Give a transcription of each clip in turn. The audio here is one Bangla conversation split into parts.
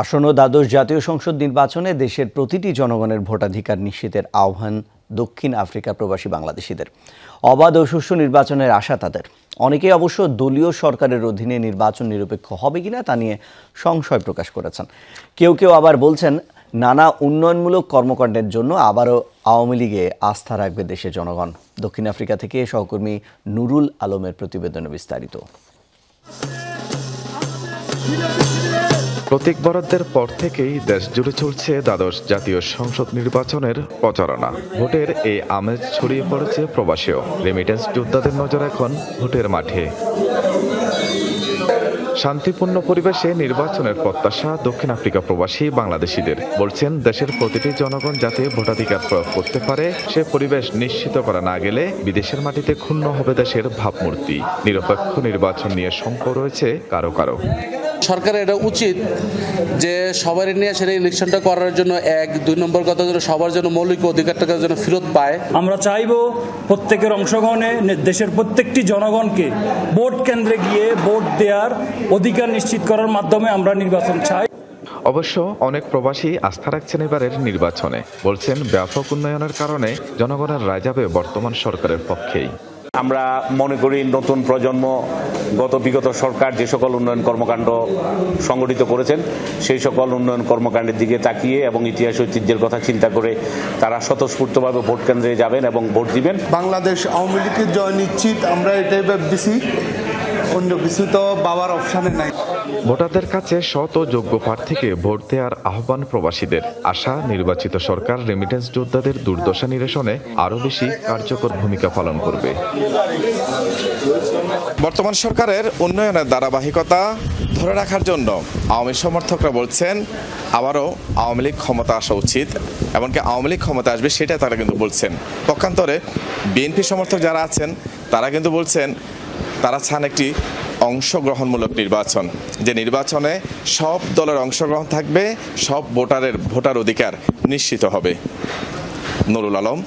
আসন্ন দ্বাদশ জাতীয় সংসদ নির্বাচনে দেশের প্রতিটি জনগণের ভোটাধিকার নিশ্চিতের আহ্বান দক্ষিণ আফ্রিকা প্রবাসী বাংলাদেশিদের। অবাধ ও সুষ্ঠু নির্বাচনের আশা তাদের। অনেকেই অবশ্য দলীয় সরকারের অধীনে নির্বাচন নিরপেক্ষ হবে কিনা তা নিয়ে সংশয় প্রকাশ করেছেন। কেউ কেউ আবার বলছেন, নানা উন্নয়নমূলক কর্মকাণ্ডের জন্য আবারও আওয়ামী লীগে আস্থা রাখবে দেশের জনগণ। দক্ষিণ আফ্রিকা থেকে সহকর্মী নুরুল আলমের প্রতিবেদনে বিস্তারিত। প্রতীক বরাদ্দের পর থেকেই দেশ জুড়ে চলছে দ্বাদশ জাতীয় সংসদ নির্বাচনের প্রচারণা। ভোটের এই আমেজ ছড়িয়ে পড়েছে প্রবাসীও। রেমিটেন্স যোদ্ধাদের নজর এখন ভোটের মাঠে। শান্তিপূর্ণ পরিবেশে নির্বাচনের প্রত্যাশা দক্ষিণ আফ্রিকা প্রবাসী বাংলাদেশিদের। বলছেন, দেশের প্রতিটি জনগণ যাতে ভোটাধিকার প্রয়োগ করতে পারে, সে পরিবেশ নিশ্চিত করা না গেলে বিদেশের মাটিতে ক্ষুণ্ণ হবে দেশের ভাবমূর্তি। নিরপেক্ষ নির্বাচন নিয়ে শঙ্ক রয়েছে কারও কারও। সরকারের এটা উচিত যে সবারই নিয়ে সেটা ইলেকশনটা করার জন্য এক দুই নম্বর কথা যেন সবার জন্য মৌলিক অধিকারটাকে যেন ফেরত পায়। আমরা চাইব প্রত্যেকের অংশগ্রহণে দেশের প্রত্যেকটি জনগণকে ভোট কেন্দ্রে গিয়ে ভোট দেওয়ার অধিকার নিশ্চিত করার মাধ্যমে আমরা নির্বাচন চাই। অবশ্য অনেক প্রবাসী আস্থা রাখছেন এবারের নির্বাচনে। বলছেন ব্যাপক উন্নয়নের কারণে জনগণের রায় যাবে বর্তমান সরকারের পক্ষেই। আমরা মনে করি নতুন প্রজন্ম, গত বিগত সরকার যে সকল উন্নয়ন কর্মকাণ্ড সংগঠিত করেছেন, সেই সকল উন্নয়ন কর্মকাণ্ডের দিকে তাকিয়ে এবং ইতিহাস ঐতিহ্যের কথা চিন্তা করে তারা স্বতঃস্ফূর্তভাবে ভোট কেন্দ্রে যাবেন এবং ভোট দিবেন। বাংলাদেশ আওয়ামী লীগের জয় নিশ্চিত, আমরা এটাই ভাবতেছি। অন্য কিছু তো বাবার অপশানে নাই। ভোটারদের কাছে সৎ ও যোগ্য প্রার্থীকে ভোট দেওয়ার আহ্বান প্রবাসীদের। আশা নির্বাচিত সরকার রেমিটেন্স যোদ্ধাদের দুর্দশা নিরসনে আরও বেশি কার্যকর ভূমিকা পালন করবে। বর্তমান সরকারের উন্নয়নের ধারাবাহিকতা ধরে রাখার জন্য আওয়ামী সমর্থকরা বলছেন আবারও আওয়ামী লীগ ক্ষমতা আসা উচিত। এমনকি আওয়ামী লীগ ক্ষমতা আসবে সেটা তারা কিন্তু বলছেন। পক্ষান্তরে বিএনপি সমর্থক যারা আছেন তারা কিন্তু বলছেন তারা চান একটি অংশগ্রহণমূলক নির্বাচন। যে নির্বাচনে সব দলের অংশগ্রহণ থাকবে, সব ভোটারের ভোটার অধিকার নিশ্চিত হবে। নুরুল আলম,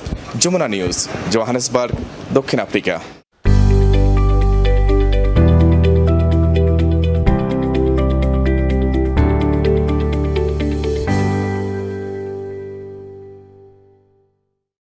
যমুনা নিউজ, জোহানেসবার্গ, দক্ষিণ আফ্রিকা।